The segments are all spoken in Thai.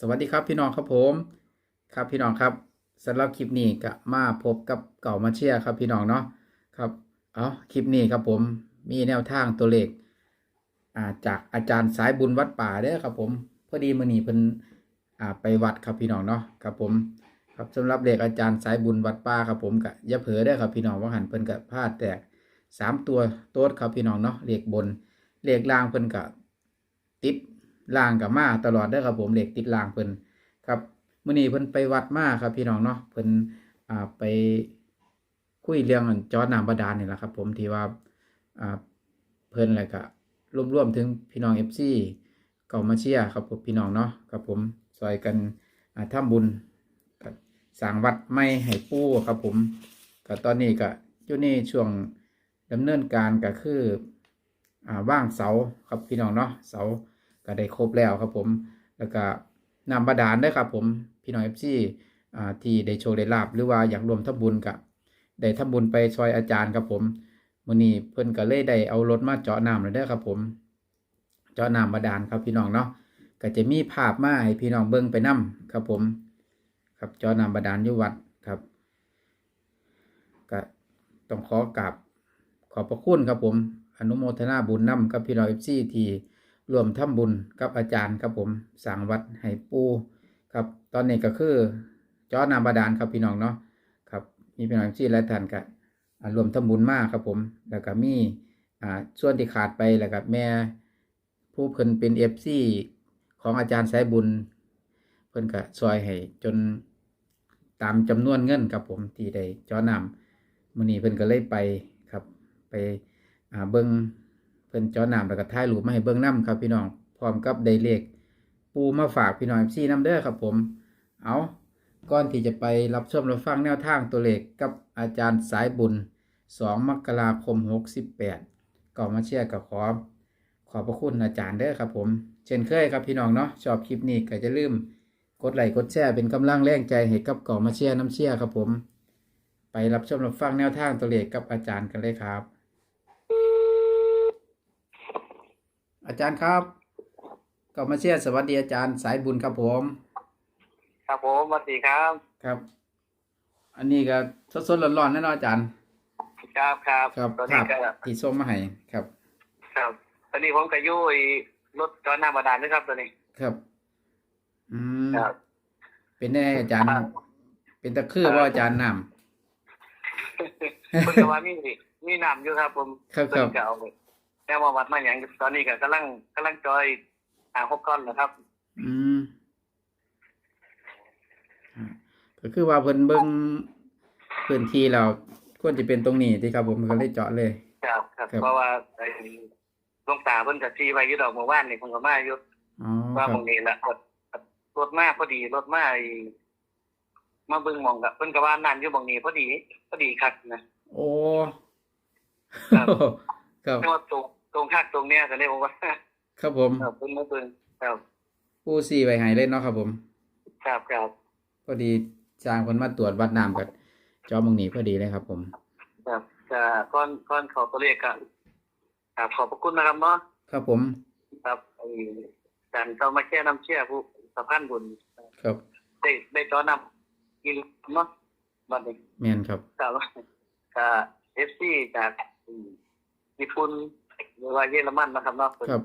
สวัสดีครับพี่น้องครับผมครับพี่น้องครับสำหรับคลิปนี้ก็มาพบกับเก่ามาเชียร์ครับพี่น้องเนาะครับเอาคลิปนี้ครับผมมีแนวทางตัวเลขอาจากอาจารย์สายบุญวัดป่าเด้อครับผมพอดีมื้อนีเพิ่นไปวัดครับพี่น้องเนาะครับผมครับสำหรับเลขอาจารย์สายบุญวัดป่าครับผมก็ย่าเผลอได้ครับพี่น้องว่าหันเพิ่นก็พลาดแตกสามตัวโต๊ดครับพี่น้องเนาะเลขบนเลขล่างเพิ่นก็ติด ล่างกับมาตลอดเด้ครับผมเหล็กติดล่างเพิ่นครับเมื้อนี้เพิ่นไปวัดมาครับพี่น้องเนาะเพิ่นอ่าไปคุยเรื่องอันจอน้ำบาดาลนี่แหละครับ ผมที่ว่าอ่าเพิ่นอะไรก็รวมๆถึงพี่น้อง FC เก่ามาเชียครับผมพี่น้องเนาะครับผมซอยกันอ่าทำบุญก็สร้างวัดใหม่ให้ปู่ครับผมก็ตอนนี้ก็อยู่ในช่วงดำเนินการก็คืออ่าว่างเสาครับพี่น้องเนาะเสา ก็ได้ครบแล้วครับผม แล้วก็นำบาดาลได้ครับผมพี่น้องเอฟซีที่ได้โชว์ได้ลาบหรือว่าอยากรวมทำบุญกับได้ทำบุญไปซอยอาจารย์ครับผมมือนี้เพิ่นก็เลยได้เอารถมาเจาะน้ำเลยเด้อครับผม เจาะน้ำบาดาลครับพี่น้องเนาะก็จะมีภาพมาให้พี่น้องเบิ่งไปนํครับผม ครับเจาะน้ำบาดาลยู่วัดครับก็ต้องขอกราบขอบพระคุณครับผม อนุโมทนาบุญนำกับพี่น้องเอฟซีที่ รวมทำบุญกับอาจารย์ครับผมสั่งวัดให้ปูครับ ตอนนี้ก็คือจอน้ำบาดาลครับพี่น้องเนาะครับ มีพี่น้องที่หลายท่านก็รวมทำบุญมากครับผม แล้วก็มีอ่าส่วนที่ขาดไปแล้วก็แม่ผู้เพิ่นเป็นเอฟซีของอาจารย์สายบุญ เพิ่นก็ซอยให้จนตามจำนวนเงินครับผมที่ได้จอน้ำมื้อนี้เพิ่นก็เลยไปครับไปเบิ่ง เพิ่นจอน้ำแล้วก็ถ่ายรูมาให้เบิ่งน้ำครับพี่น้องพร้อมกับได้เลขปูมาฝากพี่น้องซี่น้ำเด้อครับผม เอาก่อนที่จะไปรับชมรับฟังแนวทางตัวเลขกับอาจารย์สายบุญ 2 มกราคม 68ก็มาเชียร์กับขอขอบพระคุณอาจารย์เด้อครับผม เช่นเคยครับพี่น้องเนาะชอบคลิปนี้ก็จะลืมกดไลค์กดแชร์เป็นกำลังแรงใจให้กับก่อมาเชียร์น้ำเชียร์ครับผม ไปรับชมรับฟังแนวทางตัวเลขกับอาจารย์กันเลยครับ อาจารย์ครับก็มาเชียร์สวัสดีอาจารย์สายบุญครับผม ครับผมสวัสดีครับครับ อันนี้ก็สดๆร้อนๆแน่นอนอาจารย์ ครับครับครับตอนภานี้พก็ที่ส่งมาให้ครับ ครับ ตอนนี้ผมก็อยู่ไอ้รถจอดน้ำบาดาลนะครับตอนนี้ครับ อืมครับ เป็นได้อาจารย์ เป็นตะคือว่าอาจารย์นคุณกว่ามีมีน้ำอยู่ครับ ผมครับตอนครับนี้ก็เอา แม่มาวัดมาอย่างตอนนี้ก็กำลังกำลังจอยหาหกก้อนนะครับำอืมอ่าก็คือว่าเพิ่นเบิ่งพื้นที่เราควรจะเป็นตรงนี้ที่ครับ ผมก็เลยเจาะเลย ครับครับครับเพราะว่าไอ้หลวงตาเพิ่นก็ชี้ไว้อยู่ดอกเมื่อวานนี่ผมก็มาอยู่อ๋อว่าคหรัมบองนี้ละรถรถมาพอดีรถมาไอ้มาเบิ่งหมองกับเพิ่นก็ว่านั่นอยู่หมองนี้พอดีพอดีคักนะโอ้ครับครับไม่ว่าต รงตรงคักตรงเนี้ยก็เลยบอกว่าครับผมครับเพิ่นมาเบิ่งครับผู้สี่ไว้ให้เล่นเนาะครับผมครับครับพอดีจ้างคนมาตรวจวัดน้ำกับจอมองนีพอดีเลยครับ ผม ครับจะก้อนก้อนขอตัวเลขกันครับขอบพระคุณนะครับเนาะครับผม ครับไอ้การเข้ามาแค่น้ำเชื่อผู้สะพานบุญครับ ได้ได้จอนำกินเนาะบัดนี้แมนครับครับก็เอฟซีจากอืมญี่ปุ่น หรือว่าเยอรมันนะครับเนาะเพิ่นครับ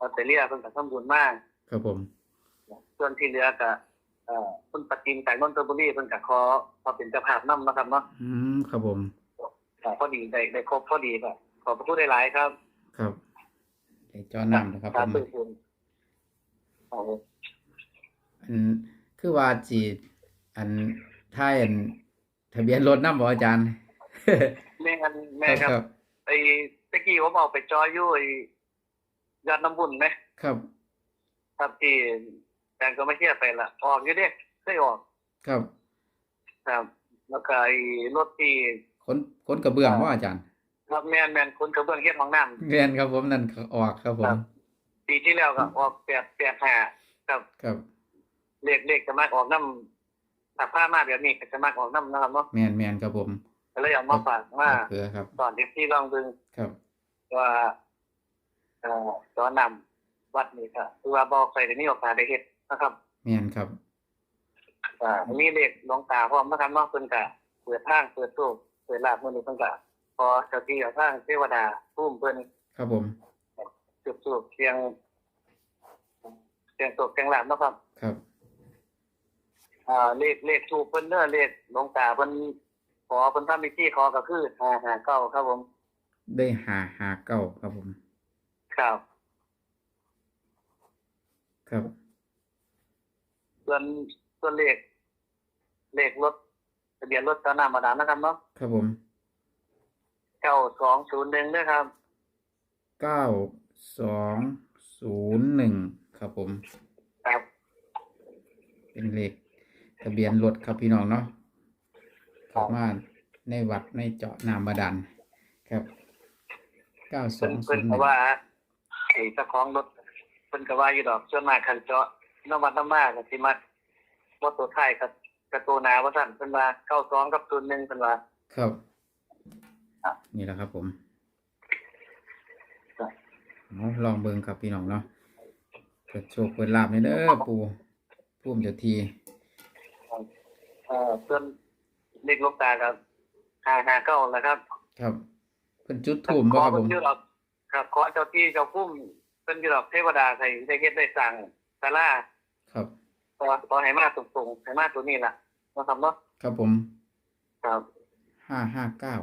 ออสเตรเลียเพิ่นก็ทำบุญมากครับผม ส่วนที่เหลือก็เอ่อเพิ่นปฏินจากนนทบุรีเพิ่นก็ขอขอเป็นเจ้าภาพนำนะครับเนาะอืมครับผมอ่าพอดีได้ได้ครบพอดีก็ขอบพระคุณหลายๆครับ ครับได้จอน้ำนะครับผมขอบคุณครับอันคือว่าจีอันท้ายอัน ทะเบียนรถน้ำบ่อาจารย์ แม่กันแม่ครับครับไอ้ ตะกี้ผมเอาไปจอยอยู่ไอ้ยอดน้ำบุญไหมครับ ครับที่แฟนก็ไม่เชื่อไปละออกอยู่เด้เคยออกครับ ครับ แล้วก็ไอ้รถที่คนคนกระเบื้องว่าอาจารย์ ครับแมนแมนคุณกระเบื้องเฮ็ดห้องน้เรียนครับผมนั่นก็ออกครับผมำปีที่แล้วก็ออกแปดแปดห้าครับครับเลขเลขจะมากออกน้ำถ้าผ้ามาแบบนี้ก็จะมากออกน้ำนะครับเนาะแมนแมนครับผม ก็เลยเอามาฝากว่าเขือครับตอนที่พี่ลองดูครับว่าเอ่อตอนนำวัดนี่ก็คือว่าบอกใส่ได้มีโอกาสได้เฮ็ดนะครับแม่นครับอ่ามีเลขหลวงตาพร้อมนะครับเนาะเพิ่นก็เปิดทางเปิดโชคเปิดลาภมื้อนี้เพิ่นก็พอเจ้าที่เจ้าทางเทวดาภูมิเพิ่นครับผมจุดสูบเสียงเสียงโศกเสียงลาภเนาะครับ ครับ อ่าเลขเลขถูกเพิ่นเด้อเลขหลวงตาเพิ่น ขอเพิ่นทำพิธีขอก็คือ559ครับผม ได้หาหาเก้าครับผม ครับ ครับ ส่วนส่วนเลข เลขรถทะเบียนรถก็นำมาดานนะครับเนาะครับผม9201ด้วยครับเก้าสองศูนย์หนึ่งครับผม ครับ เป็นเลขทะเบียนรถครับพี่น้องเนาะ เข้ามาในวัดในเจาะนามบาดาลครับเก้าสอเพิ่นงศูเพิ่นนย์หก็นึ่งว่าไอ้เจ้าของรถเพิ่นก็ว่าอยู่ดอกส่วนมากคันเจาะนวัดน้ำมาก็สิมาบ่ตัวท้ายกับกับตัวหน้าว่าซั่นเพิ่นว่า92กับ01เพิ่นว่า ครับครับนี่แหละครับผมครับ เอาลองเบิ่งครับพี่น้องเนาะเปิดโชคเปิดลาบในเด้อปูพุ่มเจ้าที เอ่อเพิ่น เลขลูกตากับ559นะครับครับเพิ่นจุดถูมบ่ครับขอผเพิ่มนอยู่ดอกครับขอเจ้าที่เจ้าภูมิเพิ่นอยู่ดอกเทวดาให้ได้เฮ็ดได้สร้างศาลาครับ ขอขอให้มาตรงๆให้มาตัวนี้ล่ะเนาะครับเนาะครับผมครับห้าห้าเก้า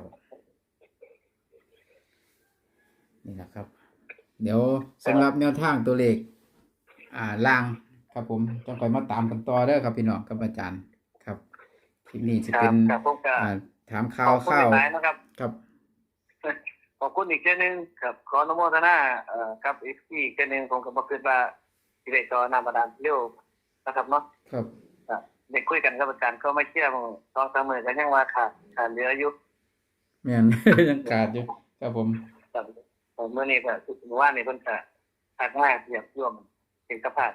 นี่แหละครับ เดี๋ยวสำหรับแนวทางตัวเลข อ่าล่างครับผมจะคอยมาตามกันต่อเด้อครับพี่น้องกับอาจารย์ ครับคลิปนี้จะครัเป็บนครับผมก็อ่าถามข่าขวอบคุณข้าวหลายๆนะครับ ครับ ขอบคุณอีกเจ้านึงครับขออนุโมทนาเอ่อกับอีกที่อีกเจ้านึงผมก็บ่คิดว่าสิได้ต่อนำมาดานเร็วนะครับเนาะครับ ครับได้คุยกันกับอาจารย์ก็ไม่เชื่อผมสองสามมื้อก็ยังว่าขาดขาดเหลืออยู่แม่น ยังขาดอยู่ครับผม ครับผมมื้อนี้ก็เมื่อวานนี้เพิ่นก็ทักมาเรียบร่วมเป็นกระพาด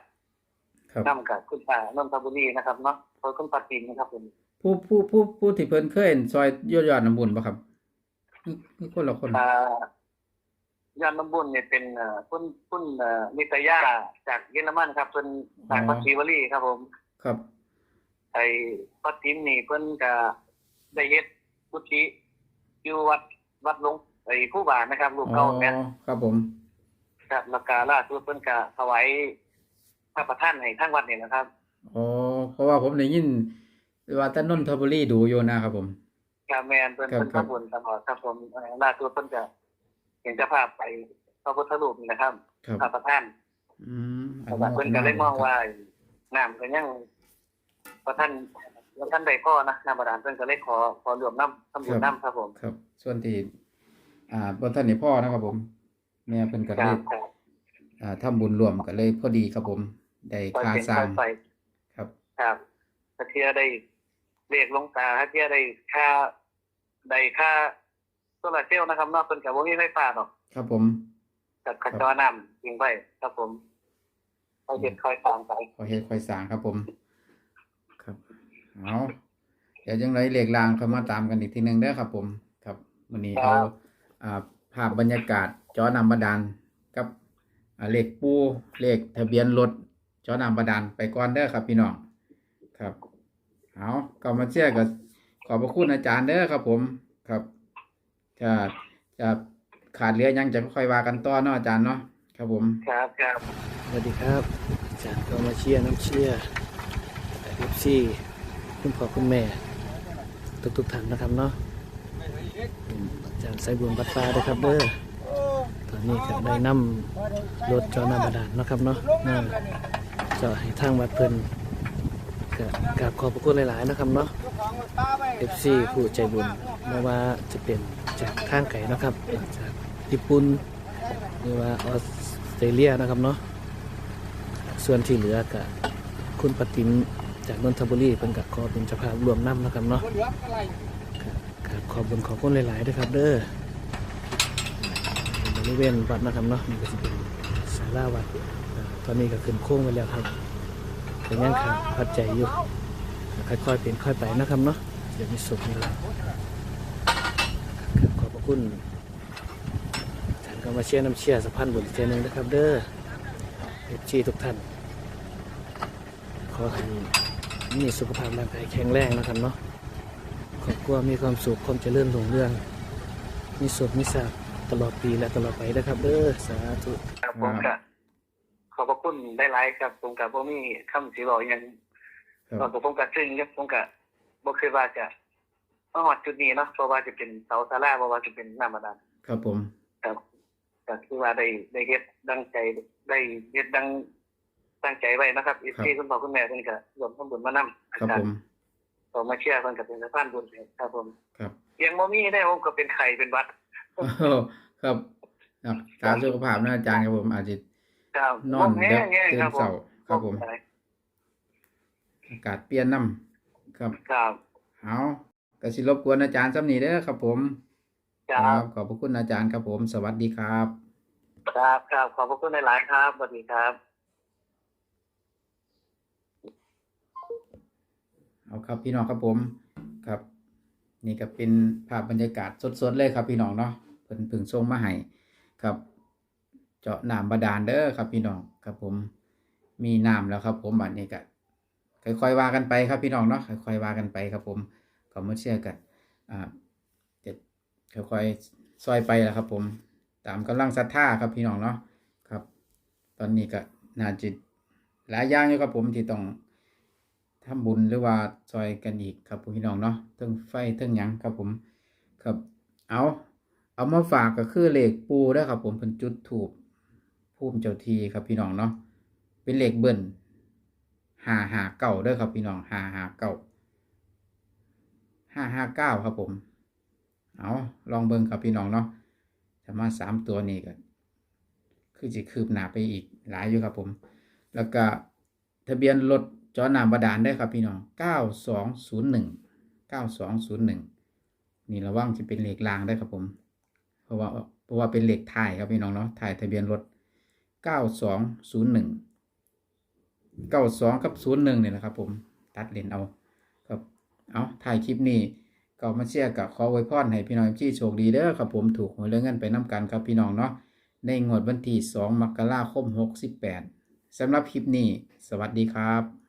ครับ นำกับคุณป้านนทบุรีนะครับเนาะขอบคุณป้าตินนะครับผม ผู้ผู้ผู้ผู้ที่เพิ่นเคยเห็นซอยยอดยอดน้ำบุญป่ะครับนี่นี่คนละคนอ่ายานน้ำบุญเนี่ยเป็นเอ่อคุณคุณเอ่อนิตยาจากเยอรมันครับเพิ่นจากพัทวรีครับ ผม ครับไอ้ปัดทิมนี่เพิ่นก็ได้เฮ็ดกุฏิอยู่วัดวัดหลวงไอ้ผู้บานะครับลูกอ๋อเก่าแม่นครับผมครับแล้วก็ล่าสุดเพิ่นก็ถวายพระประธานให้ทางวัดนี่นะครับอ๋อเพราะว่าผมได้ยิน ว่าท่านนนทบุรีดูอยู่นะครับผมครับแม่นเพิ่นครับเพิ่นครับทำบุญตลอดครับผมเอ่อล่าสุดเพิ่นก็เห็นเจ้าภาพไปพระพุทธรูปนี่นะครับครับพระประธานอืมแต่ว่าเพิ่นก็เลยมองว่าน้ำก็ยังพระท่านพระท่านได้พ่อนะน้ำบาดาลเพิ่นก็เลยขอขอรวมน้ำทำบุญน้ำครับผม ครับ ส่วนที่อ่าบนท่านนี่พ่อนะครับผมแม่เพิ่นก็คได้รับครับอ่าทำบุญรวมก็เลยพอดีครับผม ได้ปล่อยค่าเป็นสร้าปล่งอยไปครับ ครับถ้าเทียได้ เรียกหลวงตาถ้าเทียได้ค่าได้ค่าโซลาร์เซลล์นะครับเนอกเพิ่นก็บ่มีไฟฟ้าหรอกครับผมกับขจรน้ำยิงไปครับผมเอาเฮ็ดคอยตามไปขอเฮ็ดค่อยสร้างครับผม ครับเอาเดี๋ยวจังไรเลขลางเข้ามาตามกันอีกทีหนึงเด้อครับผม ครับวันนี้เอาอ่าภาพบรรยากาศจอนำบาดาลกับอ่าเลขปูเลขทะเบียนรถจอนำบาดาลไปก่อนเด้อครับพี่น้องครับ เอาก็มาเชื่อกับขอบพระคุณอาจารย์เด้อครับ ผมครับ จะจะขาดเหลือหยังจะค่อยว่ากันต่อเนาะอาจารย์เนาะครับผม ครับครับสวัสดีครับอาจารย์ก็มาเชียร์น้ำเชียร์เอฟซีคุณพ่อคุณแม่ ทุกทุกๆท่านนะครับเนาะอืมอาจารย์ไซบุญบัดฟ้าด้วยครับเด้อตอนนี้ก็ได้นำรถจอน้ำบาดาลเนาะครับเนาะมาเจาะให้ทางวัดเพิ่น ก็กราบขอบพระคุณหลาย ๆ นะครับเนาะเอฟซีผู้ใจบุญไม่ว่าจะเป็นจากข้างไก่นะครับ จากญี่ปุ่นหรือว่าออสเตรเลียนะครับเนาะ ส่วนที่เหลือก็คุณปติมจากนนทบุรีเป็นกับขอเป็นเจ้าภาพรวมน้ำนะครับเนาะครับขอบคุณขอบคุณหลาย ๆ ด้วยครับ เด้อบริเวณวัดนะครับเนาะมันก็จะเป็นศาลาวัด ตอนนี้ก็ขึ้นโค้งไปแล้วครับ เป็นยังขาดพัดใจอยู่ค่อยๆเป็นค่อยไปนะครับเนาะเดี๋ยวมีสุขนี่แหละครับขอบพระคุณอาจารย์ก็มาเชียร์น้ำเชียร์สะพานบุญอีเทียหนึงนะครับ เด้อเอฟซีทุกท่าน ขอให้มีสุขภาพร่างกายแข็งแรงนะครับเนาะครอบครัวมีความสุขความเจริญรุ่งเรืองมีสุขมีทรัพย์ตลอดปีและตลอดไปนะครับ เด้อสาธุครับผมก็ ขอบพระคุณได้หลายๆครับผมกับผมมีคำสิบอกหยังครับตอนผมก็ซึ้งครับผมก็บ่เคยว่าจะมาฮอดจุดนี้เนาะเพราะว่าจะเป็นเสาศาลาเพราะว่าจะเป็นน้ำบาดาลครับผมครับก็คือว่าได้ได้เฮ็ดดังใจได้เฮ็ดดังตั้งใจไว้นะครับอีที่คุณพ่อคุณแม่เพิ่นก็รวมทั้งบุญมานำครับผมผมมาเชื่อเพิ่นก็เป็นสะพานบุญให้ครับผมครับยังบ่มีได้ผมก็เป็นไข้เป็นหวัดโอ้โหครับครับการสุขภาพนะอาจารย์ครับผมอาจจะ ครับนอนแง่เด็กแง่ตื่คนรับผมเสาครับผมอากาศเปลี่ยนน้ำครับครับเอากสิรบกวนอาจารย์ซ้ำนี้เด้อครับผมครับขอบพระคุณอาจารย์ครับผม สวัสดีครับ ครับครับขอบพระคุณหลายๆครับสวัสดีครับเอาครับพี่น้องครับผมครับ นี่ก็เป็นภาพบรรยากาศสดๆเลยครับพี่น้องเนาะเพิ่นเพึ่งส่งมาให้ครับ เจาะน้ำบาดาลเด้อครับพี่น้องครับผมมีน้ำแล้วครับ ผมบัดนี้ก็ค่อยๆว่ากันไปครับพี่น้องเนาะค่อยๆว่ากันไปครับ ผมก็มาเชื่อกันอ่าจะค่อยๆซอยไปแล้วครับ ผมตามกำลังศรัทธาครับพี่น้องเนาะครับ ตอนนี้ก็น่าจะหลายอย่างอยู่ครับผมที่ต้องทำบุญหรือว่าซอยกันอีกครับพี่น้องเนาะเทิงไฟเทิงหยังครับผมครับเอาเอามาฝากก็คือเหลขปูเด้ครับผมเป็นจุดถูก ภูมิเจ้าทีครับพี่น้องเนาะเป็นเลขเบิ้ลหาหาเก้าเด้อครับพี่น้องหาหาเก้าห้าห้าเก้าครับผม เอาลองเบิ่งครับพี่น้องเนาะถ้ามาสามตัวนี้ก็คือจะคืบหนาไปอีกหลายอยู่ครับผม แล้วก็ทะเบียนรถจอหนามบาดาลได้ครับพี่น้อง9201 9201นี่ระวังจะเป็นเลขรางได้ครับผม เพราะว่าเพราะว่าเป็นเลขถ่ายครับพี่น้องเนาะถ่ายทะเบียนรถ 9201 92กับ01นี่แหละครับผมตัดเลนเอาครับเอาถ่ายคลิปนี้ก็มาเชียร์กับขอไว้พรให้พี่น้องที่โชคดีเด้อครับผมถูกหวยเรื่องเงินไปน้ำกันครับพี่น้องเนาะในงวดวันที่2มกราคม68สำหรับคลิปนี้ สวัสดีครับ